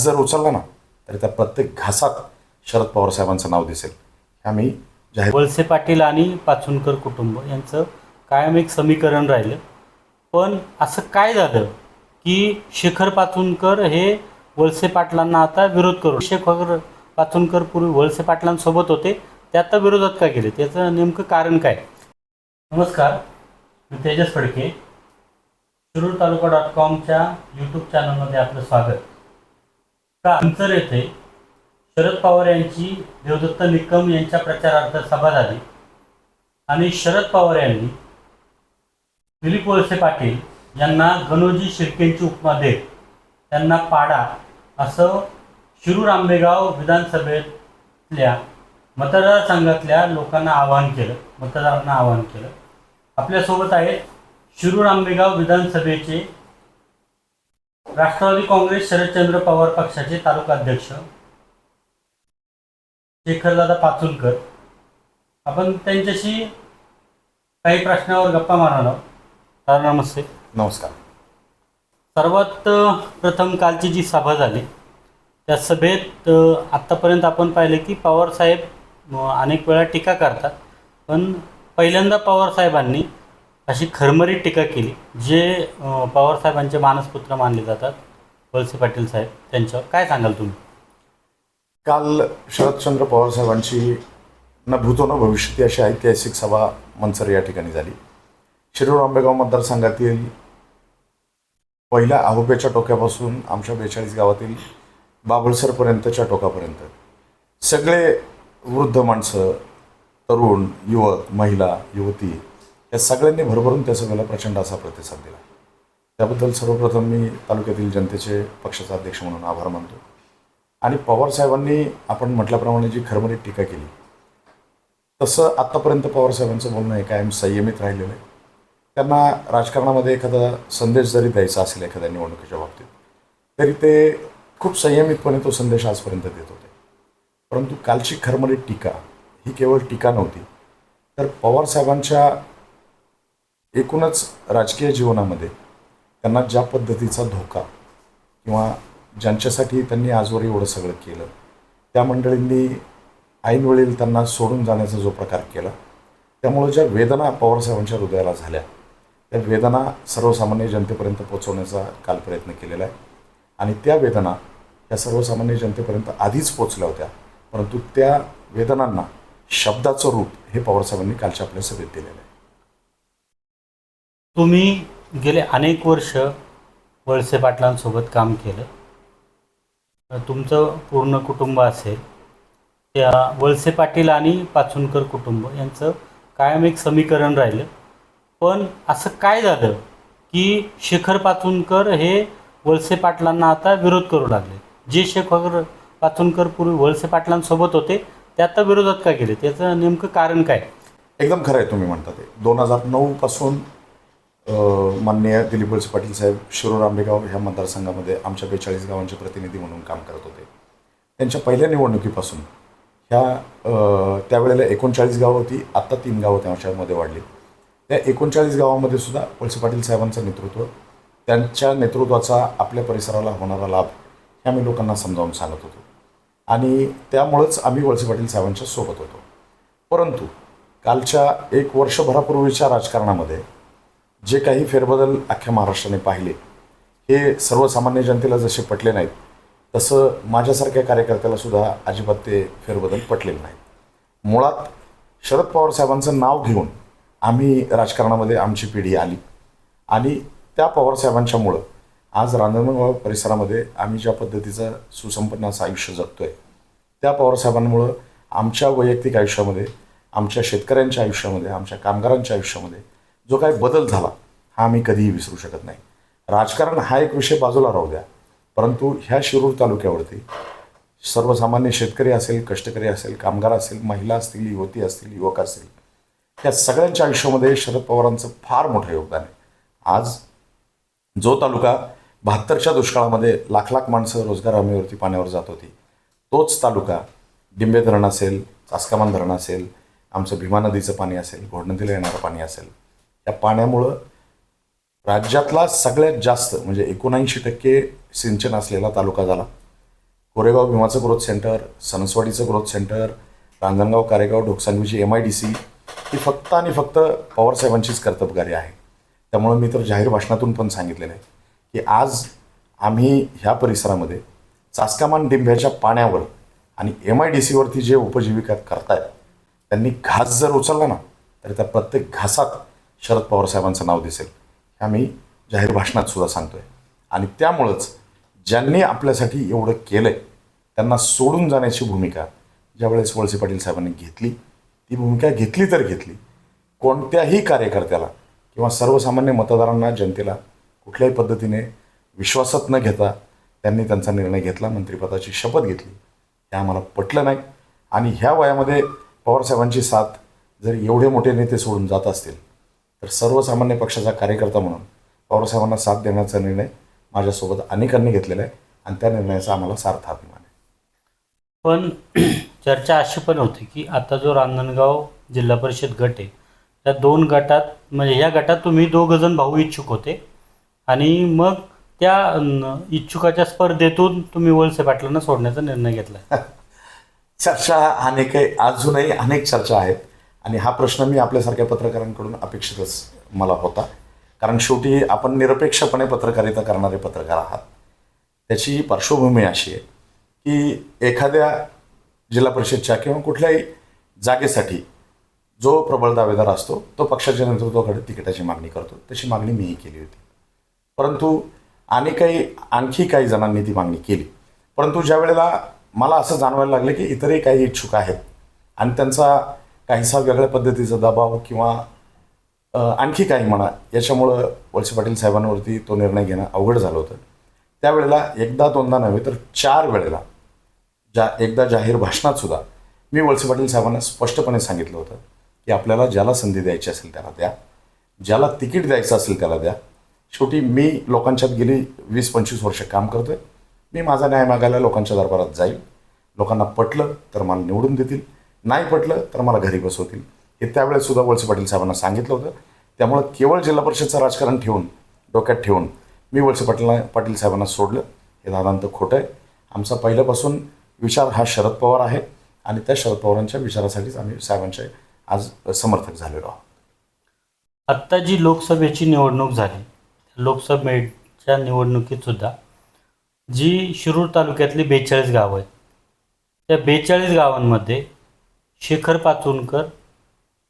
जर उचलला ना तर त्या प्रत्येक घासात शरद पवार साहेबांचं नाव दिसेल. आम्ही जाहीर वळसे पाटील आणि पाचुनकर कुटुंब यांचं कायम एक समीकरण राहिलं. पण असं काय झालं की शेखर पाचुनकर हे वळसे पाटलांना आता विरोध करू? शेखर पाचुनकर पूर्वी वळसे पाटलांसोबत होते ते आता विरोधात का गेले? त्याचं नेमकं कारण काय? नमस्कार मी तेजस फडके शिरूर तालुका डॉट कॉमच्या यूट्यूब चॅनलमध्ये आपलं स्वागत. अंतर येथे शरद पवार यांची देवदत्त निकम यांच्या प्रचारार्थ सभा झाली. आणि शरद पवार यांनी दिलीप वळसे पाटील यांना गणोजी शिर्केंची उपमा देत त्यांना पाडा असं शिरूर आंबेगाव विधानसभेतल्या मतदारसंघातल्या लोकांना आवाहन केलं मतदारांना आवाहन केलं. आपल्यासोबत आहेत शिरूर आंबेगाव विधानसभेचे राष्ट्रवादी काँग्रेस शरदचंद्र पवार पक्षाचे तालुका अध्यक्ष शेखरदादा पाचुलकर आपण त्यांच्याशी काही प्रश्नावर गप्पा मारणार आहोत. तर नमस्ते. नमस्कार. सर्वात प्रथम कालची जी सभा झाली त्या सभेत आत्तापर्यंत आपण पाहिलं की पवारसाहेब अनेक वेळा टीका करतात. पण पहिल्यांदा पवारसाहेबांनी अशी खरमरीत टीका केली जे पवारसाहेबांचे मानसपुत्र मानले जातात वळसे पाटील साहेब त्यांच्यावर. काय सांगाल तुम्ही? काल शरदचंद्र पवारसाहेबांची न भूतो न भविष्यती अशी ऐतिहासिक सभा मनसर या ठिकाणी झाली. शिरूर आंबेगाव मतदारसंघातील पहिल्या आहोप्याच्या टोक्यापासून आमच्या बेचाळीस गावातील बाबळसरपर्यंतच्या टोकापर्यंत. सगळे वृद्ध माणसं तरुण युवक महिला युवती या सगळ्यांनी भरभरून त्या सभेला प्रचंड असा प्रतिसाद दिला. त्याबद्दल सर्वप्रथम मी तालुक्यातील जनतेचे पक्षाचा अध्यक्ष म्हणून आभार मानतो. आणि पवार साहेबांनी आपण म्हटल्याप्रमाणे जी खरमरीत टीका केली तसं आत्तापर्यंत पवार साहेबांचं बोलणं आहे कायम संयमित राहिलेलं आहे. त्यांना राजकारणामध्ये एखादा संदेश जरी द्यायचा असेल एखाद्या निवडणुकीच्या बाबतीत तरी ते खूप संयमितपणे तो संदेश आजपर्यंत देत होते. परंतु कालची खरमरीत टीका ही केवळ टीका नव्हती तर पवार साहेबांच्या एकूणच राजकीय जीवनामध्ये त्यांना ज्या पद्धतीचा धोका किंवा ज्यांच्यासाठी त्यांनी आजवर एवढं सगळं केलं त्या मंडळींनी ऐनवेळी त्यांना सोडून जाण्याचा जो प्रकार केला त्यामुळे ज्या वेदना पवारसाहेबांच्या हृदयाला झाल्या त्या वेदना सर्वसामान्य जनतेपर्यंत पोचवण्याचा काल प्रयत्न केलेला आहे. आणि त्या वेदना या सर्वसामान्य जनतेपर्यंत आधीच पोचल्या होत्या परंतु त्या वेदनांना शब्दाचं रूप हे पवारसाहेबांनी कालच्या आपल्या सभेत दिलेलं आहे. तुम्ही गेले अनेक वर्ष वळसे पाटलांसोबत काम केलं. तुमचं पूर्ण कुटुंब असेल. त्या वळसे पाटील आणि पाचुनकर कुटुंब यांचं कायम एक समीकरण राहिलं. पण असं काय झालं की शेखर पाचुनकर हे वळसे पाटलांना आता विरोध करू लागले? जे शेखर पाचुनकर पूर्वी वळसे पाटलांसोबत होते ते आता विरोधात का गेले? त्याचं नेमकं कारण काय? एकदम खरं आहे तुम्ही म्हणता ते. दोन हजार नऊपासून माननीय दिलीप वळसे पाटील साहेब शिरोर आंबेगाव ह्या मतदारसंघामध्ये आमच्या बेचाळीस गावांचे प्रतिनिधी म्हणून काम करत होते. त्यांच्या पहिल्या निवडणुकीपासून ह्या त्यावेळेला एकोणचाळीस गावं होती आत्ता तीन गावं त्यांच्यामध्ये वाढली. त्या एकोणचाळीस गावामध्ये सुद्धा वळसे पाटील साहेबांचं नेतृत्व त्यांच्या नेतृत्वाचा आपल्या परिसराला होणारा लाभ हे आम्ही लोकांना समजावून सांगत होतो. आणि त्यामुळंच आम्ही वळसे पाटील साहेबांच्या सोबत होतो. परंतु कालच्या एक वर्षभरापूर्वीच्या राजकारणामध्ये जे काही फेरबदल अख्ख्या महाराष्ट्राने पाहिले हे सर्वसामान्य जनतेला जसे पटले नाहीत तसं माझ्यासारख्या कार्यकर्त्याला सुद्धा अजिबात ते फेरबदल पटलेले नाहीत. मुळात शरद पवार साहेबांचं नाव घेऊन आम्ही राजकारणामध्ये आमची पिढी आली. आणि त्या पवारसाहेबांच्यामुळं आज रांजणगाव परिसरामध्ये आम्ही ज्या पद्धतीचं सुसंपन्न असं आयुष्य जगतो आहे त्या पवारसाहेबांमुळं आमच्या वैयक्तिक आयुष्यामध्ये आमच्या शेतकऱ्यांच्या आयुष्यामध्ये आमच्या कामगारांच्या आयुष्यामध्ये जो काही बदल झाला हा आम्ही कधीही विसरू शकत नाही. राजकारण हा एक विषय बाजूला राहू द्या. परंतु ह्या शिरूर तालुक्यावरती सर्वसामान्य शेतकरी असेल कष्टकरी असेल कामगार असेल महिला असतील युवती असतील युवक असतील या सगळ्यांच्या आयुष्यामध्ये शरद पवारांचं फार मोठं योगदान आहे. आज जो तालुका बहात्तरच्या दुष्काळामध्ये लाख लाख माणसं रोजगार हमीवरती पाण्यावर जात होती तोच तालुका डिंबे धरण असेल चास्कामान धरण असेल आमचं भीमा नदीचं पाणी असेल घोडनदीला येणारं पाणी असेल त्या पाण्यामुळं राज्यातला सगळ्यात जास्त म्हणजे एकोणऐंशी टक्के सिंचन असलेला तालुका झाला. कोरेगाव भीमाचं ग्रोथ सेंटर सणसवाडीचं ग्रोथ सेंटर रांजणगाव कारेगाव ढोकसांगवीची एम आय डी सी ही फक्त आणि फक्त पवारसाहेबांचीच कर्तबगारी आहे. त्यामुळं मी तर जाहीर भाषणातून पण सांगितलेलं आहे की आज आम्ही ह्या परिसरामध्ये चास्कामान डिंब्याच्या पाण्यावर आणि एम आय डी सीवरती जे उपजीविका करतायत त्यांनी घास जर उचलला ना तर त्या प्रत्येक घासात शरद पवार साहेबांचं नाव दिसेल. हे आम्ही जाहीर भाषणात सुद्धा सांगतोय. आणि त्यामुळंच ज्यांनी आपल्यासाठी एवढं केलंय त्यांना सोडून जाण्याची भूमिका ज्यावेळेस वळसे पाटील साहेबांनी घेतली ती भूमिका घेतली तर घेतली. कोणत्याही कार्यकर्त्याला किंवा सर्वसामान्य मतदारांना जनतेला कुठल्याही पद्धतीने विश्वासात न घेता त्यांनी त्यांचा निर्णय घेतला मंत्रिपदाची शपथ घेतली. हे आम्हाला पटलं नाही. आणि ह्या वयामध्ये पवारसाहेबांची साथ जर एवढे मोठे नेते सोडून जात असतील तर सर्वसामान्य पक्षाचा कार्यकर्ता म्हणून पवारसाहेबांना साथ देण्याचा निर्णय माझ्यासोबत अनेकांनी घेतलेला आहे आणि त्या निर्णयाचा आम्हाला सार्थ अभिमान आहे. पण चर्चा अशी पण होती की आता जो रांजणगाव जिल्हा परिषद गट आहे त्या दोन गटात म्हणजे या गटात तुम्ही दोघं जण भाऊ इच्छुक होते आणि मग त्या इच्छुकाच्या स्पर्धेतून तुम्ही वळसे पाटलांना सोडण्याचा निर्णय घेतला. चर्चा अनेक आहे अजूनही अनेक चर्चा आहेत. आणि हा प्रश्न मी आपल्यासारख्या पत्रकारांकडून अपेक्षितच मला होता. कारण शेवटी आपण निरपेक्षपणे पत्रकारिता करणारे पत्रकार आहात. त्याची पार्श्वभूमी अशी आहे की एखाद्या जिल्हा परिषदच्या किंवा कुठल्याही जागेसाठी जो प्रबळ दावेदार असतो तो पक्षाच्या नेतृत्वाकडे तिकिटाची मागणी करतो. तशी मागणी मीही केली होती. परंतु आणि काही आणखी काही जणांनी ती मागणी केली. परंतु ज्या वेळेला मला असं जाणवायला लागलं की इतरही काही इच्छुक आहेत आणि त्यांचा काहीसा वेगळ्या पद्धतीचा दबाव किंवा आणखी काही म्हणा याच्यामुळं वळसे पाटील साहेबांवरती तो निर्णय घेणं अवघड झालं होतं. त्यावेळेला एकदा दोनदा नव्हे तर चार वेळेला जा एकदा जाहीर भाषणात सुद्धा मी वळसे पाटील साहेबांना स्पष्टपणे सांगितलं होतं की आपल्याला ज्याला संधी द्यायची असेल त्याला द्या ज्याला तिकीट द्यायचं असेल त्याला द्या. शेवटी मी लोकांच्यात गेली वीस पंचवीस वर्ष काम करतोय. मी माझा न्याय मागायला लोकांच्या दरबारात जाईल. लोकांना पटलं तर मला निवडून देतील. नाही पटलं तर मला घरी बसवतील. हे त्यावेळेस सुद्धा वळसे पाटील साहेबांना सांगितलं होतं. त्यामुळं केवळ जिल्हा परिषदचं राजकारण ठेवून डोक्यात ठेवून मी वळसे पाटील पाटील साहेबांना सोडलं. हे दादांत खोटं आहे. आमचा पहिल्यापासून विचार हा शरद पवार आहे आणि त्या शरद पवारांच्या विचारासाठीच आम्ही साहेबांचे आज समर्थक झालेलो आहोत. आत्ता जी लोकसभेची निवडणूक झाली लोकसभेच्या निवडणुकीत सुद्धा जी शिरूर तालुक्यातली बेचाळीस गावं आहेत त्या बेचाळीस गावांमध्ये शेखर पाचुनकर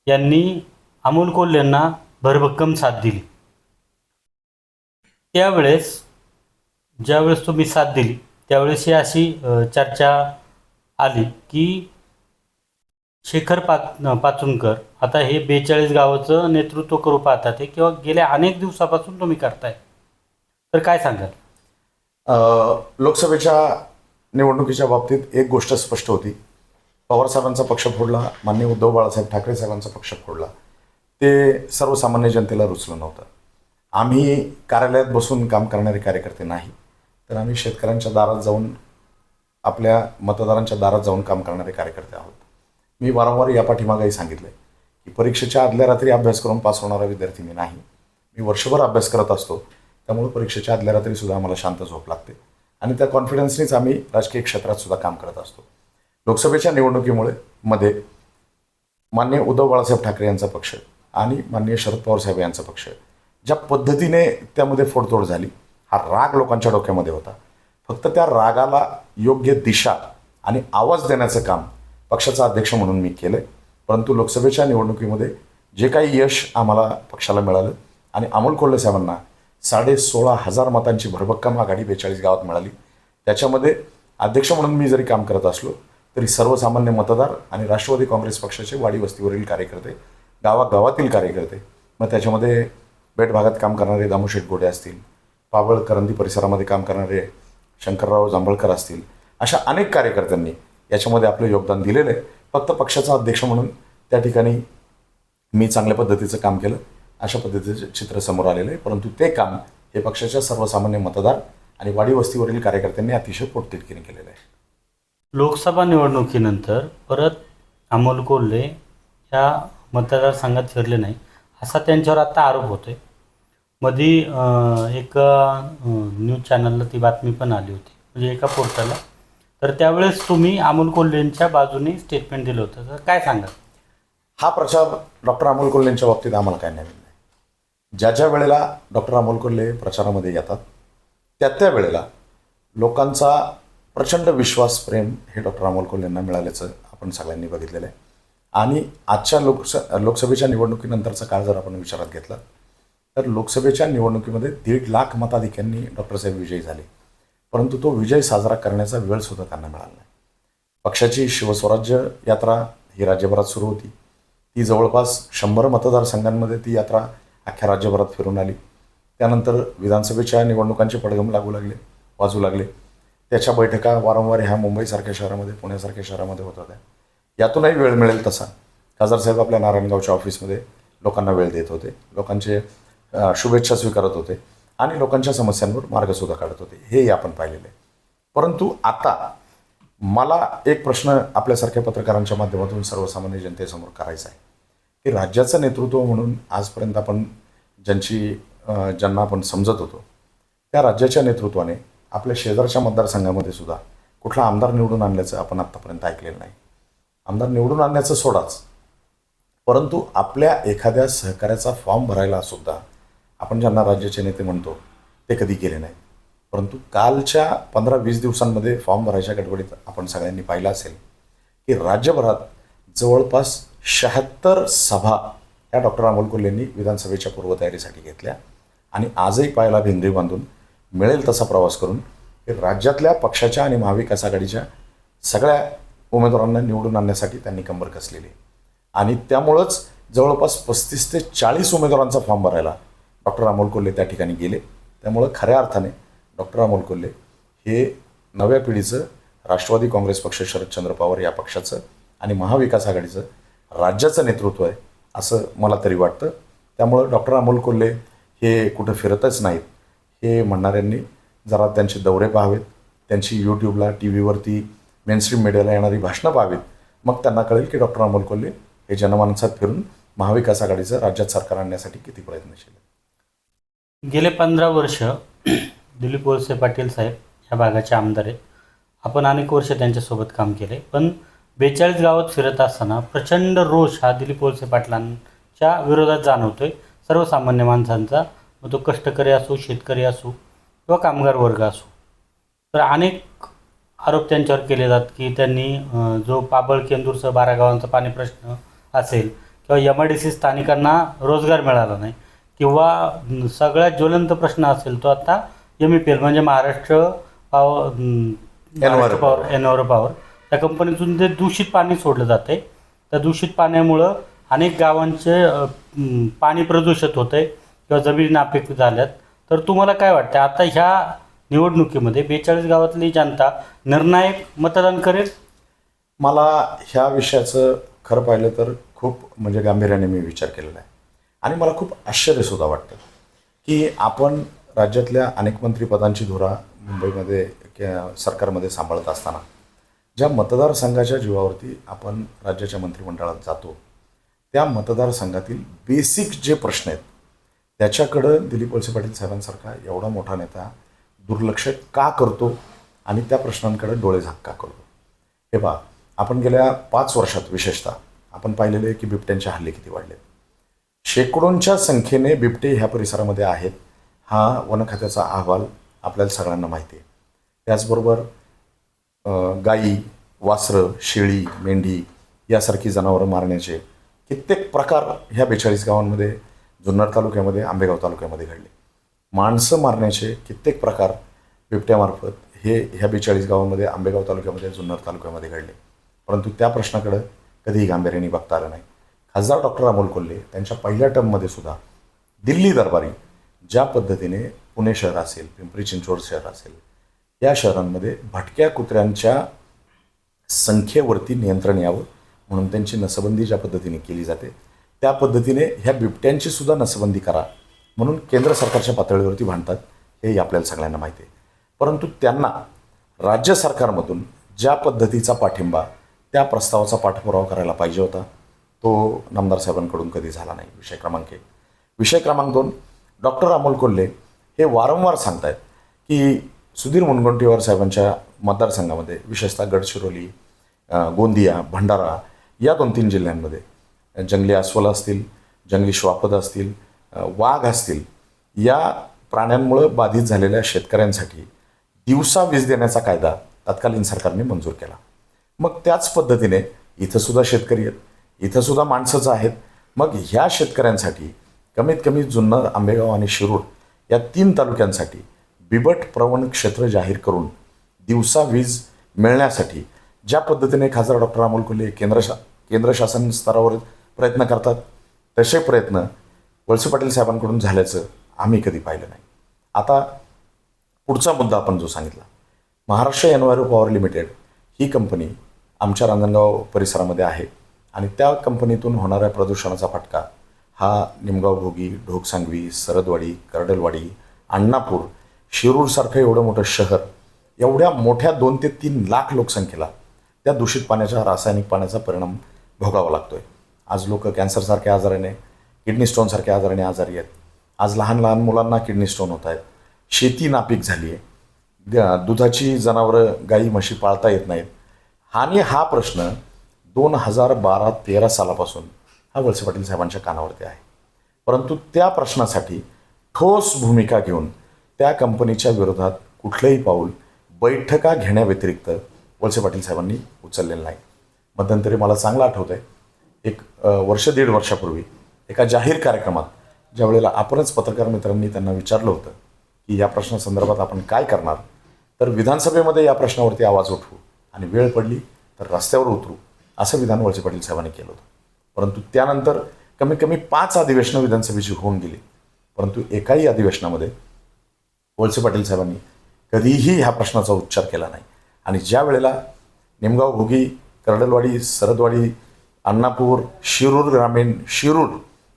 यांनी अमोल कोल्हेंना भरभक्कम साथ दिली. त्यावेळेस ज्यावेळेस तुम्ही साथ दिली त्यावेळेस ही अशी चर्चा आली की शेखर पाच पाचुनकर आता हे बेचाळीस गावाचं नेतृत्व करू पाहतात हे किंवा गेल्या अनेक दिवसापासून तुम्ही करताय. तर काय सांगाल? लोकसभेच्या निवडणुकीच्या बाबतीत एक गोष्ट स्पष्ट होती. पवारसाहेबांचा पक्ष फोडला मान्य उद्धव बाळासाहेब ठाकरे साहेबांचा पक्ष फोडला. ते सर्वसामान्य जनतेला रुचलं नव्हतं. आम्ही कार्यालयात बसून काम करणारे कार्यकर्ते नाही तर आम्ही शेतकऱ्यांच्या दारात जाऊन आपल्या मतदारांच्या दारात जाऊन काम करणारे कार्यकर्ते आहोत. मी वारंवार या पाठीमागेही सांगितलं आहे की परीक्षेच्या आदल्या रात्री अभ्यास करून पास होणारा विद्यार्थी मी नाही. मी वर्षभर अभ्यास करत असतो त्यामुळे परीक्षेच्या आदल्या रात्रीसुद्धा आम्हाला शांत झोप लागते. आणि त्या कॉन्फिडन्सनीच आम्ही राजकीय क्षेत्रात सुद्धा काम करत असतो. लोकसभेच्या निवडणुकीमुळे मध्ये मान्य उद्धव बाळासाहेब ठाकरे यांचा पक्ष आणि माननीय शरद पवार साहेब यांचा पक्ष ज्या पद्धतीने त्यामध्ये फोडतोड झाली हा राग लोकांच्या डोक्यामध्ये होता. फक्त त्या रागाला योग्य दिशा आणि आवाज देण्याचं काम पक्षाचा अध्यक्ष म्हणून मी केलं परंतु लोकसभेच्या निवडणुकीमध्ये जे काही यश आम्हाला पक्षाला मिळालं आणि अमोल कोल्हे साहेबांना साडे सोळा हजार मतांची भरभक्कम आघाडी बेचाळीस गावात मिळाली. त्याच्यामध्ये अध्यक्ष म्हणून मी जरी काम करत असलो तरी सर्वसामान्य मतदार आणि राष्ट्रवादी काँग्रेस पक्षाचे वाडी वस्तीवरील कार्यकर्ते गावागावातील कार्यकर्ते मग त्याच्यामध्ये बेट भागात काम करणारे दामोशेठ गोडे असतील पाबळ करंदी परिसरामध्ये काम करणारे शंकरराव जांभळकर असतील अशा अनेक कार्यकर्त्यांनी याच्यामध्ये आपलं योगदान दिलेलं आहे. फक्त पक्षाचा अध्यक्ष म्हणून त्या ठिकाणी मी चांगल्या पद्धतीचं काम केलं अशा पद्धतीचं चित्र समोर आलेलं आहे. परंतु ते काम हे पक्षाच्या सर्वसामान्य मतदार आणि वाडी वस्तीवरील कार्यकर्त्यांनी अतिशय पोटतिडकीने केलेलं आहे. लोकसभा निवडणुकीनंतर परत अमोल कोल्हे या मतदारसंघात फिरले नाही असा त्यांच्यावर आता आरोप होतोय. मधी एक एका न्यूज चॅनलला ती बातमी पण आली होती म्हणजे एका पोर्टलला तर त्यावेळेस तुम्ही अमोल कोल्हेंच्या बाजूने स्टेटमेंट दिलं होतं. तर काय सांगा हा प्रचार डॉक्टर अमोल कोल्हेंच्या बाबतीत आम्हाला काय नवीन नाही. ज्या ज्या वेळेला डॉक्टर अमोल कोल्हे प्रचारामध्ये येतात त्या त्या वेळेला लोकांचा प्रचंड विश्वास प्रेम हे डॉक्टर अमोल यांना मिळाल्याचं आपण सगळ्यांनी बघितलेलं आहे. आणि आजच्या लोकस लोकसभेच्या निवडणुकीनंतरचा काळ जर आपण विचारात घेतला तर लोकसभेच्या निवडणुकीमध्ये दीड लाख मताधिक्यांनी डॉक्टर साहेब विजयी झाले. परंतु तो विजय साजरा करण्याचा वेळसुद्धा त्यांना मिळाला नाही. पक्षाची शिवस्वराज्य यात्रा ही राज्यभरात सुरू होती. ती जवळपास शंभर मतदारसंघांमध्ये ती यात्रा अख्ख्या राज्यभरात फिरून आली. त्यानंतर विधानसभेच्या निवडणुकांचे पडगम लागू लागले वाजू लागले. त्याच्या बैठका वारंवार ह्या मुंबईसारख्या शहरामध्ये पुण्यासारख्या शहरामध्ये होत होत्या. यातूनही वेळ मिळेल तसा. खासदार साहेब आपल्या नारायणगावच्या ऑफिसमध्ये लोकांना वेळ देत होते. लोकांचे शुभेच्छा स्वीकारत होते आणि लोकांच्या समस्यांवर मार्गसुद्धा काढत होते. हेही आपण पाहिलेलं आहे. परंतु आता मला एक प्रश्न आपल्यासारख्या पत्रकारांच्या माध्यमातून सर्वसामान्य जनतेसमोर करायचा आहे. की राज्याचं नेतृत्व म्हणून आजपर्यंत आपण ज्यांची ज्यांना आपण समजत होतो त्या राज्याच्या नेतृत्वाने आपल्या शेजारच्या मतदारसंघामध्ये सुद्धा कुठला आमदार निवडून आणल्याचं आपण आत्तापर्यंत ऐकलेलं नाही. आमदार निवडून आणण्याचं सोडाच. परंतु आपल्या एखाद्या सहकार्याचा फॉर्म भरायला सुद्धा आपण ज्यांना राज्याचे नेते म्हणतो ते कधी केले नाही. परंतु कालच्या पंधरा वीस दिवसांमध्ये फॉर्म भरायच्या गडबडीत आपण सगळ्यांनी पाहिलं असेल की राज्यभरात जवळपास शहात्तर सभा या डॉक्टर अमोल कोल्हेंनी विधानसभेच्या पूर्वतयारीसाठी घेतल्या आणि आजही पायाला भिंगरी बांधून मिळेल तसा प्रवास करून हे राज्यातल्या पक्षाच्या आणि महाविकास आघाडीच्या सगळ्या उमेदवारांना निवडून आणण्यासाठी त्यांनी कंबर कसलेली आणि त्यामुळंच जवळपास पस्तीस ते चाळीस उमेदवारांचा फॉर्म भरायला डॉक्टर अमोल कोल्हे त्या ठिकाणी गेले. त्यामुळं खऱ्या अर्थाने डॉक्टर अमोल कोल्हे हे नव्या पिढीचं राष्ट्रवादी काँग्रेस पक्ष शरदचंद्र पवार या पक्षाचं आणि महाविकास आघाडीचं राज्याचं नेतृत्व आहे असं मला तरी वाटतं. त्यामुळं डॉक्टर अमोल कोल्हे हे कुठं फिरतच नाहीत. हे म्हणणाऱ्यांनी जरा त्यांचे दौरे पाहावेत त्यांची यूट्यूबला टी व्हीवरती मेनस्ट्रीम मीडियाला येणारी भाषणं पाहावीत. मग त्यांना कळेल की डॉक्टर अमोल कोल्हे हे जनमानसात फिरून महाविकास आघाडीचं राज्यात सरकार आणण्यासाठी किती प्रयत्नशील गेले पंधरा वर्ष दिलीप वळसे पाटील साहेब या भागाचे आमदार आहेत. आपण अनेक वर्ष त्यांच्यासोबत काम केले पण बेचाळीस गावात फिरत असताना प्रचंड रोष हा दिलीप वळसे पाटलांच्या विरोधात जाणवतोय. सर्वसामान्य माणसांचा मग तो कष्टकरी असो शेतकरी असो किंवा कामगार वर्ग असो. तर अनेक आरोप त्यांच्यावर केले जातात की त्यांनी जो पाबळ केंदूरसह बारा गावांचा पाणी प्रश्न असेल किंवा एम आय डी सी स्थानिकांना रोजगार मिळाला नाही किंवा सगळ्यात ज्वलंत प्रश्न असेल तो आता एम ई पी एल म्हणजे महाराष्ट्र पावर महाराष्ट्र पॉवर एनवर पॉवर त्या कंपनीतून जे दूषित पाणी सोडलं जाते त्या दूषित पाण्यामुळं अनेक गावांचे पाणी प्रदूषित होते किंवा जमिनी नापीक झाल्यात तर तुम्हाला काय वाटतं? आता ह्या निवडणुकीमध्ये बेचाळीस गावातली जनता निर्णायक मतदान करेल? मला ह्या विषयाचं खरं पाहिलं तर खूप म्हणजे गांभीर्याने मी विचार केलेला आहे. आणि मला खूप आश्चर्यसुद्धा वाटतं की आपण राज्यातल्या अनेक मंत्रिपदांची धुरा मुंबईमध्ये किंवा सरकारमध्ये सांभाळत असताना ज्या मतदारसंघाच्या जीवावरती आपण राज्याच्या मंत्रिमंडळात जातो त्या मतदारसंघातील बेसिक जे प्रश्न आहेत त्याच्याकडं दिलीप वळसे पाटील साहेबांसारखा एवढा मोठा नेता दुर्लक्ष का करतो आणि त्या प्रश्नांकडे डोळे झाक का करतो? हे पहा आपण गेल्या पाच वर्षात विशेषतः आपण पाहिलेले आहे की बिबट्यांचे हल्ले किती वाढले शेकडोंच्या संख्येने बिबटे ह्या परिसरामध्ये आहेत हा वन खात्याचा अहवाल आपल्याला सगळ्यांना माहिती आहे. त्याचबरोबर गाई वासरं शेळी मेंढी यासारखी जनावरं मारण्याचे कित्येक प्रकार ह्या बेचाळीस गावांमध्ये जुन्नर तालुक्यामध्ये आंबेगाव तालुक्यामध्ये घडले. माणसं मारण्याचे कित्येक प्रकार बिबट्यामार्फत हे ह्या बेचाळीस गावांमध्ये आंबेगाव तालुक्यामध्ये जुन्नर तालुक्यामध्ये घडले. परंतु त्या प्रश्नाकडं कधीही गांभीर्याने बघता आलं नाही. खासदार डॉक्टर अमोल कोल्हे त्यांच्या पहिल्या टर्ममध्ये सुद्धा दिल्ली दरबारी ज्या पद्धतीने पुणे शहर असेल पिंपरी चिंचवड शहर असेल या शहरांमध्ये भटक्या कुत्र्यांच्या संख्येवरती नियंत्रण यावं म्हणून त्यांची नसबंदी ज्या पद्धतीने केली जाते त्या पद्धतीने ह्या बिबट्यांची सुद्धा नसबंदी करा. म्हणून केंद्र सरकारच्या पातळीवरती भांडतात. हे आपल्याला सगळ्यांना माहिती आहे. परंतु त्यांना राज्य सरकारमधून ज्या पद्धतीचा पाठिंबा त्या प्रस्तावाचा पाठपुरावा करायला पाहिजे होता. तो नामदार साहेबांकडून कधी झाला नाही. विषय क्रमांक एक. विषय क्रमांक दोन. डॉक्टर अमोल कोल्हे हे वारंवार सांगतायत की सुधीर मुनगंटीवार साहेबांच्या मतदारसंघामध्ये विशेषतः गडचिरोली गोंदिया भंडारा या दोन तीन जिल्ह्यांमध्ये जंगली अस्वल असतील जंगली श्वापद असतील वाघ असतील या प्राण्यांमुळं बाधित झालेल्या शेतकऱ्यांसाठी दिवसा वीज देण्याचा कायदा तत्कालीन सरकारने मंजूर केला. मग त्याच पद्धतीने इथंसुद्धा शेतकरी आहेत इथंसुद्धा माणसंच आहेत. मग ह्या शेतकऱ्यांसाठी कमीत कमी जुन्नर आंबेगाव आणि शिरूर या तीन तालुक्यांसाठी बिबट प्रवण क्षेत्र जाहीर करून दिवसा वीज मिळण्यासाठी ज्या पद्धतीने खासदार डॉक्टर अमोल कोल्हे केंद्र शा केंद्र शासन स्तरावर प्रयत्न करतात. तसे प्रयत्न वळसे पाटील साहेबांकडून झाल्याचं आम्ही कधी पाहिलं नाही. आता पुढचा मुद्दा आपण जो सांगितला महाराष्ट्र एनवायरो पॉवर लिमिटेड ही कंपनी आमच्या रांजणगाव परिसरामध्ये आहे आणि त्या कंपनीतून होणाऱ्या प्रदूषणाचा फटका हा निमगाव भोगी ढोकसांगवी सरदवाडी करडलवाडी अण्णापूर शिरूरसारखं एवढं मोठं शहर एवढ्या मोठ्या दोन ते तीन लाख लोकसंख्येला त्या दूषित पाण्याच्या रासायनिक पाण्याचा परिणाम भोगावा लागतो आहे आज लोक कॅन्सरसारख्या आजाराने किडनी स्टोनसारख्या आजाराने आजारी आहेत. आज लहान लहान मुलांना किडनी स्टोन होत आहेत. शेती नापीक झाली आहे दुधाची जनावरं गाई म्हशी पाळता येत नाहीत. आणि हा प्रश्न दोन हजार बारा तेरा सालापासून हा वळसे पाटील साहेबांच्या कानावरती आहे. परंतु त्या प्रश्नासाठी ठोस भूमिका घेऊन त्या कंपनीच्या विरोधात कुठलंही पाऊल बैठका घेण्याव्यतिरिक्त वळसे पाटील साहेबांनी उचललेलं नाही. मध्यंतरी मला चांगलं आठवतं आहे एक वर्ष दीड वर्षापूर्वी एका जाहीर कार्यक्रमात ज्या वेळेला आपणच पत्रकार मित्रांनी त्यांना विचारलं होतं की या प्रश्नासंदर्भात आपण काय करणार तर विधानसभेमध्ये या प्रश्नावरती आवाज उठवू आणि वेळ पडली तर रस्त्यावर उतरू असं विधान वळसे पाटील साहेबांनी केलं होतं. परंतु त्यानंतर कमीत कमी पाच अधिवेशनं विधानसभेची होऊन गेली. परंतु एकाही अधिवेशनामध्ये वळसे पाटील साहेबांनी कधीही ह्या प्रश्नाचा उच्चार केला नाही. आणि ज्या वेळेला निमगाव भोगी करडलवाडी सरदवाडी अण्णापूर शिरूर ग्रामीण शिरूर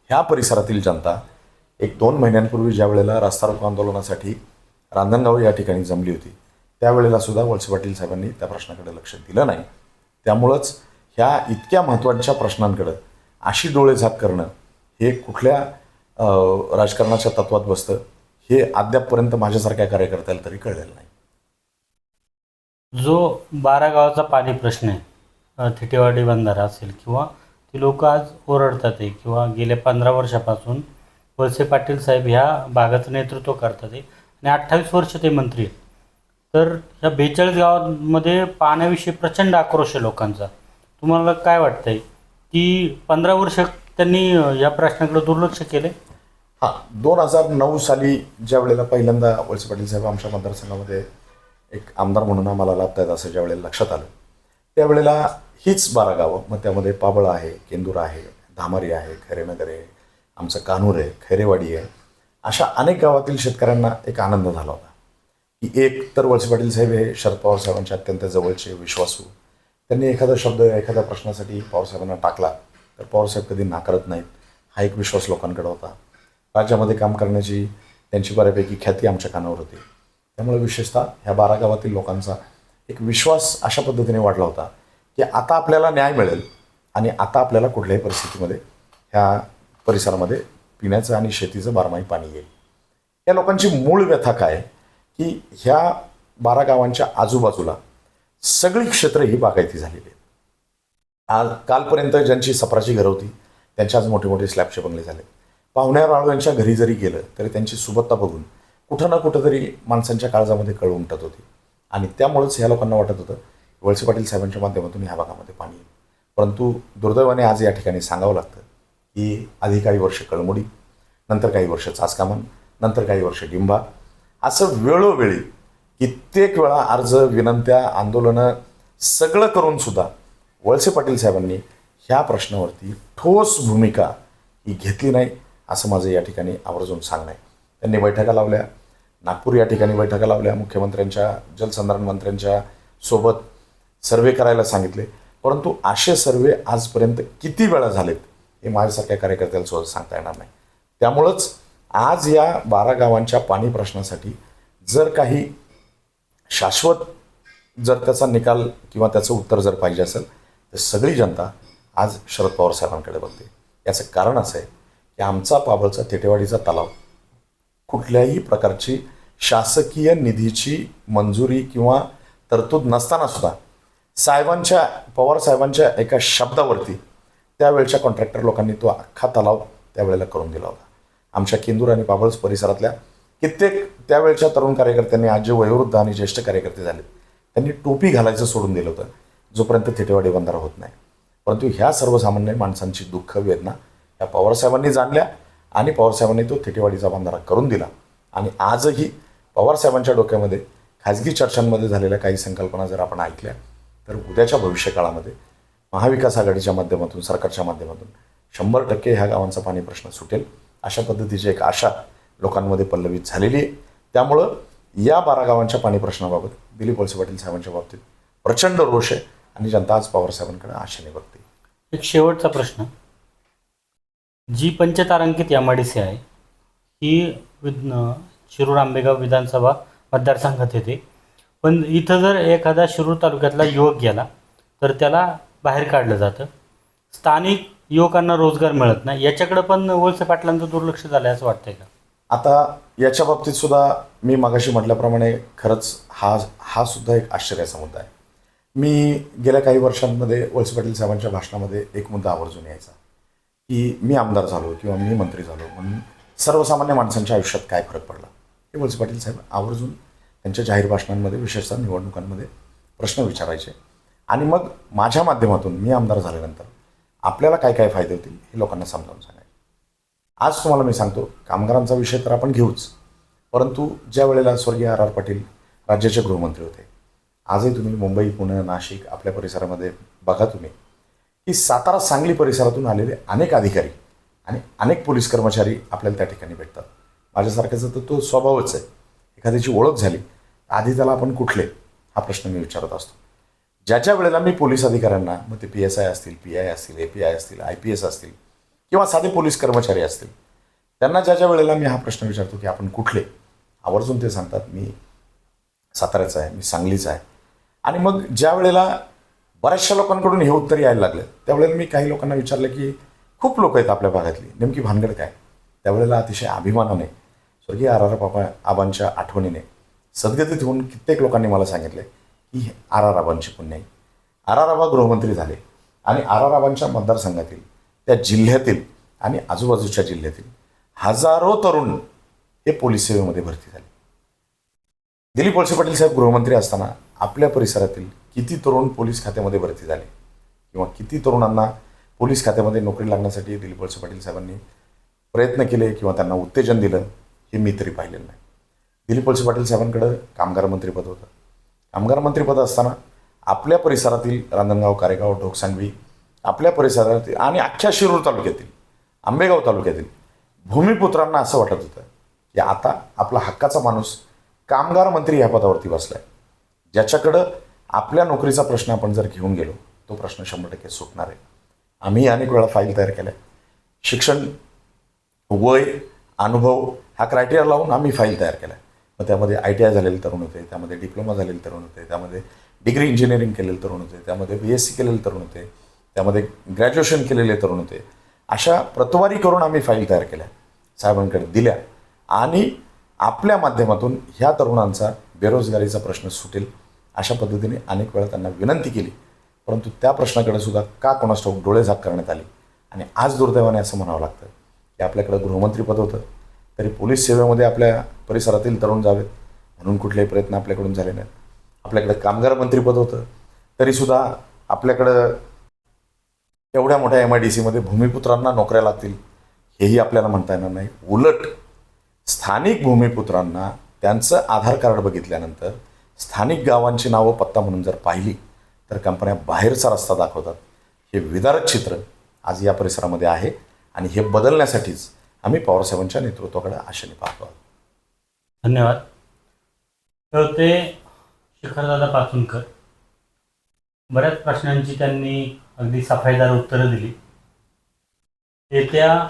ह्या परिसरातील जनता एक दोन महिन्यांपूर्वी ज्या वेळेला रास्ता रोको आंदोलनासाठी रांजणगाव या ठिकाणी जमली होती त्यावेळेला सुद्धा वळसे पाटील साहेबांनी त्या प्रश्नाकडे लक्ष दिलं नाही. त्यामुळंच ह्या इतक्या महत्त्वाच्या प्रश्नांकडं अशी डोळेझाक करणं हे कुठल्या अं, राजकारणाच्या तत्वात बसतं हे अद्यापपर्यंत माझ्यासारख्या कार्यकर्त्याला तरी कळलेलं नाही. जो बारा गावाचा पाणी प्रश्न आहे थिटेवाडी बंधारा असेल किंवा ती लोक आज ओरडतात आहे किंवा गेल्या पंधरा वर्षापासून वळसे पाटील साहेब ह्या भागाचं नेतृत्व करतात आहे. आणि अठ्ठावीस वर्ष ते मंत्री आहेत. तर ह्या बेचाळीस गावांमध्ये पाण्याविषयी प्रचंड आक्रोश आहे लोकांचा. तुम्हाला काय वाटतं आहे की पंधरा वर्ष त्यांनी या प्रश्नाकडे दुर्लक्ष केले हां दोन हजार नऊ साली ज्या वेळेला पहिल्यांदा वळसे पाटील साहेब आमच्या मतदारसंघामध्ये एक आमदार म्हणून आम्हाला लाभतायत असं ज्या वेळेला लक्षात आलं त्यावेळेला हीच बारा गावं. मग त्यामध्ये पाबळ आहे केंदूर आहे धामरी आहे खैरेनगर आहे आमचं कानूर आहे खैरेवाडी आहे. अशा अनेक गावातील शेतकऱ्यांना एक आनंद झाला होता. की एक तर वळसे पाटील साहेब हे शरद पवार साहेबांच्या अत्यंत जवळचे विश्वासू. त्यांनी एखादा शब्द एखाद्या प्रश्नासाठी पवारसाहेबांना टाकला तर पवारसाहेब कधी नाकारत नाहीत. हा एक विश्वास लोकांकडे होता. राज्यामध्ये काम करण्याची त्यांची बऱ्यापैकी ख्याती आमच्या कानावर होती. त्यामुळे विशेषतः ह्या बारा गावातील लोकांचा एक विश्वास अशा पद्धतीने वाढला होता की आता आपल्याला न्याय मिळेल आणि आता आपल्याला कुठल्याही परिस्थितीमध्ये ह्या परिसरामध्ये पिण्याचं आणि शेतीचं बारमाही पाणी येईल. या लोकांची मूळ व्यथा काय? की ह्या बारा गावांच्या आजूबाजूला सगळी क्षेत्र ही बागायती झालेली आहेत. आज कालपर्यंत ज्यांची सफराची घरं होती त्यांचे आज मोठे मोठे स्लॅबचे बंगले झाले. पाहुण्या राळू घरी जरी गेलं तरी त्यांची सुबत्ता बघून कुठं ना कुठंतरी माणसांच्या काळजामध्ये कळ उमटत होती. आणि त्यामुळंच ह्या लोकांना वाटत होतं वळसे पाटील साहेबांच्या माध्यमातून ह्या भागामध्ये पाणी येईल. परंतु दुर्दैवाने आज या ठिकाणी सांगावं लागतं की आधी काही वर्ष कळमुडी नंतर काही वर्ष चाचकामन नंतर काही वर्ष डिंबा असं वेळोवेळी कित्येक वेळा अर्ज विनंत्या आंदोलनं सगळं करून सुद्धा वळसे पाटील साहेबांनी ह्या प्रश्नावरती ठोस भूमिका ही घेतली नाही असं माझं या ठिकाणी आवर्जून सांगणं आहे. त्यांनी बैठका लावल्या नागपूर या ठिकाणी बैठका लावल्या मुख्यमंत्र्यांच्या जलसंधारण मंत्र्यांच्या सोबत सर्वे करायला सांगितले. परंतु असे सर्वे आजपर्यंत किती वेळा झालेत हे माझ्यासारख्या कार्यकर्त्याला सुद्धा सांगता येणार नाही. त्यामुळंच आज या बारा गावांच्या पाणी प्रश्नासाठी जर काही शाश्वत जर त्याचा निकाल किंवा त्याचं उत्तर जर पाहिजे असेल तर सगळी जनता आज शरद पवार साहेबांकडे बघते. याचं कारण असं आहे की आमचा पाबळचा थेटेवाडीचा तलाव कुठल्याही प्रकारची शासकीय निधीची मंजुरी किंवा तरतूद नसताना सुद्धा साहेबांच्या पवार साहेबांच्या एका शब्दावरती त्यावेळच्या कॉन्ट्रॅक्टर लोकांनी तो अख्खा तलाव त्यावेळेला करून दिला होता. आमच्या केंदूर आणि बाबळस परिसरातल्या कित्येक त्यावेळच्या तरुण कार्यकर्त्यांनी आज जे वयोवृद्ध आणि ज्येष्ठ कार्यकर्ते झाले. त्यांनी टोपी घालायचं सोडून दिलं होतं जोपर्यंत थिटेवाडी बंधारा होत नाही. परंतु ह्या सर्वसामान्य माणसांची दुःख वेदना या पवारसाहेबांनी जाणल्या. आणि पवारसाहेबांनी तो थिटेवाडीचा बंधारा करून दिला. आणि आजही पवारसाहेबांच्या डोक्यामध्ये खाजगी चर्चांमध्ये झालेल्या काही संकल्पना जर आपण ऐकल्या तर उद्याच्या भविष्यकाळामध्ये महाविकास आघाडीच्या माध्यमातून सरकारच्या माध्यमातून शंभर टक्के ह्या गावांचा पाणी प्रश्न सुटेल अशा पद्धतीची एक आशा लोकांमध्ये पल्लवित झालेली आहे. त्यामुळं या बारा गावांच्या पाणी प्रश्नाबाबत दिलीप वळसे पाटील साहेबांच्या बाबतीत प्रचंड रोष आहे आणि जनता आज पवारसाहेबांकडे आशेने बघते. एक शेवटचा प्रश्न. जी पंचतारांकित एम आय डी सी आहे ही विद शिरूर आंबेगाव विधानसभा मतदारसंघात येते. पण इथं जर एखादा शिरूर तालुक्यातला युवक गेला तर त्याला बाहेर काढलं जातं. स्थानिक युवकांना रोजगार मिळत नाही. याच्याकडे पण वळसे पाटलांचं दुर्लक्ष झालं आहे असं वाटतंय का? आता याच्या बाबतीत सुद्धा मी मागाशी म्हटल्याप्रमाणे खरंच हा हा सुद्धा एक आश्चर्याचा मुद्दा आहे. मी गेल्या काही वर्षांमध्ये वळसे पाटील साहेबांच्या भाषणामध्ये एक मुद्दा आवर्जून यायचा. की मी आमदार झालो किंवा मी मंत्री झालो म्हणून सर्वसामान्य माणसांच्या आयुष्यात काय फरक पडला? हे वळसे पाटील साहेब आवर्जून त्यांच्या जाहीर भाषणांमध्ये विशेषतः निवडणुकांमध्ये प्रश्न विचारायचे. आणि मग माझ्या माध्यमातून मी आमदार झाल्यानंतर आपल्याला काय काय फायदे होतील हे लोकांना समजावून सांगायचे. आज तुम्हाला मी सांगतो कामगारांचा विषय तर आपण घेऊच. परंतु ज्या वेळेला स्वर्गीय आर आर पाटील राज्याचे गृहमंत्री होते आजही तुम्ही मुंबई पुणे नाशिक आपल्या परिसरामध्ये बघा तुम्ही. की सातारा सांगली परिसरातून आलेले अनेक अधिकारी आणि अनेक पोलीस कर्मचारी आपल्याला त्या ठिकाणी भेटतात. माझ्यासारख्याचा तर तो स्वभावच आहे. एखाद्याची ओळख झाली आधी त्याला आपण कुठले? हा प्रश्न मी विचारत असतो. ज्या ज्या वेळेला मी पोलीस अधिकाऱ्यांना मग ते पी एस आय असतील पी आय असतील ए पी आय असतील आय पी एस असतील किंवा साधे पोलीस कर्मचारी असतील त्यांना ज्या ज्या वेळेला मी हा प्रश्न विचारतो की आपण कुठले? आवर्जून ते सांगतात मी साताऱ्याचा आहे मी सांगलीचा आहे. आणि मग ज्या वेळेला बऱ्याचशा लोकांकडून हे उत्तर यायला लागलं. त्यावेळेला मी काही लोकांना विचारलं की खूप लोक आहेत आपल्या भागातली. नेमकी भानगड काय? त्यावेळेला अतिशय अभिमानाने स्वर्गीय आर आर बाबा आबांच्या आठवणीने सद्गतीत होऊन कित्येक लोकांनी मला सांगितलं की आर आर आबांची पुण्य आहे. आर आर आबा गृहमंत्री झाले आणि आर आर आबांच्या मतदारसंघातील त्या जिल्ह्यातील आणि आजूबाजूच्या जिल्ह्यातील हजारो तरुण हे पोलीस सेवेमध्ये भरती झाले. दिलीप वळसे पाटील साहेब गृहमंत्री असताना आपल्या परिसरातील किती तरुण पोलीस खात्यामध्ये भरती झाले? किंवा किती तरुणांना पोलीस खात्यामध्ये नोकरी लागण्यासाठी दिलीप वळसे पाटील साहेबांनी प्रयत्न केले किंवा त्यांना उत्तेजन दिलं हे मी तरी पाहिलेलं नाही. दिलीप वळसे पाटील साहेबांकडं कामगार मंत्रीपद होतं. कामगार मंत्रीपद असताना आपल्या परिसरातील रांजणगाव कारेगाव ढोकसांडवी आपल्या परिसरातील आणि अख्ख्या शिरूर तालुक्यातील आंबेगाव तालुक्यातील भूमिपुत्रांना असं वाटत होतं की आता आपला हक्काचा माणूस कामगार मंत्री ह्या पदावरती बसला आहे ज्याच्याकडं आपल्या नोकरीचा प्रश्न आपण जर घेऊन गेलो तो प्रश्न शंभर टक्के सुटणार आहे. आम्ही अनेक वेळा फाईल तयार केल्या. शिक्षण वय अनुभव हा क्रायटेरिया लावून आम्ही फाईल तयार केला मग त्यामध्ये आय टी आय झालेले तरुण होते त्यामध्ये डिप्लोमा झालेले तरुण होते त्यामध्ये डिग्री इंजिनिअरिंग केलेले तरुण होते त्यामध्ये बी एस सी केलेले तरुण होते त्यामध्ये ग्रॅज्युएशन केलेले तरुण होते. अशा प्रतवारी करून आम्ही फाईल तयार केल्या. साहेबांकडे दिल्या. आणि आपल्या माध्यमातून ह्या तरुणांचा बेरोजगारीचा प्रश्न सुटेल. अशा पद्धतीने अनेक वेळा त्यांना विनंती केली. परंतु त्या प्रश्नाकडे सुद्धा का कोणास ठाऊक डोळे झाक करण्यात आली? आणि आज दुर्दैवाने असं म्हणावं लागतं की आपल्याकडं गृहमंत्रीपद होतं. तरी पोलीस सेवेमध्ये आपल्या परिसरातील तरुण जावेत. म्हणून कुठलेही प्रयत्न आपल्याकडून झाले नाहीत. आपल्याकडे कामगार मंत्रीपद होतं. तरीसुद्धा आपल्याकडं एवढ्या मोठ्या एम आय डी सीमध्ये भूमिपुत्रांना नोकऱ्या लागतील हेही आपल्याला म्हणता येणार नाही. उलट स्थानिक भूमिपुत्रांना त्यांचं आधार कार्ड बघितल्यानंतर स्थानिक गावांची नावं पत्ता म्हणून जर पाहिली तर कंपन्या बाहेरचा रस्ता दाखवतात. हे विदारक चित्र आज या परिसरामध्ये आहे आणि हे बदलण्यासाठीच आम्ही पवारसाहेबांच्या नेतृत्वाकडे आशेने पाहतो आहोत. धन्यवाद. तर ते शिखरदादा पाचुनकर बऱ्याच प्रश्नांची त्यांनी अगदी सफाईदार उत्तरं दिली. येत्या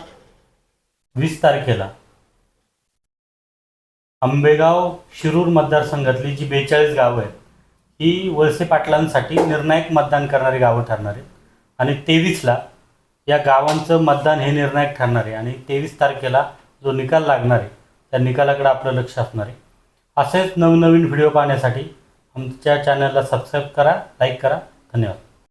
वीस तारखेला आंबेगाव शिरूर मतदारसंघातली जी बेचाळीस गावं आहेत ही वळसे पाटलांसाठी निर्णायक मतदान करणारी गावं ठरणार आहेत. आणि तेवीसला या गावांचं मतदान हे निर्णायक ठरणार आहे. आणि तेवीस तारखेला जो निकाल लागणार आहे त्या निकालाकडे आपलं लक्ष असणार आहे. असेच नवनवीन व्हिडिओ पाहण्यासाठी आमच्या चॅनलला सबस्क्राईब करा लाईक करा. धन्यवाद.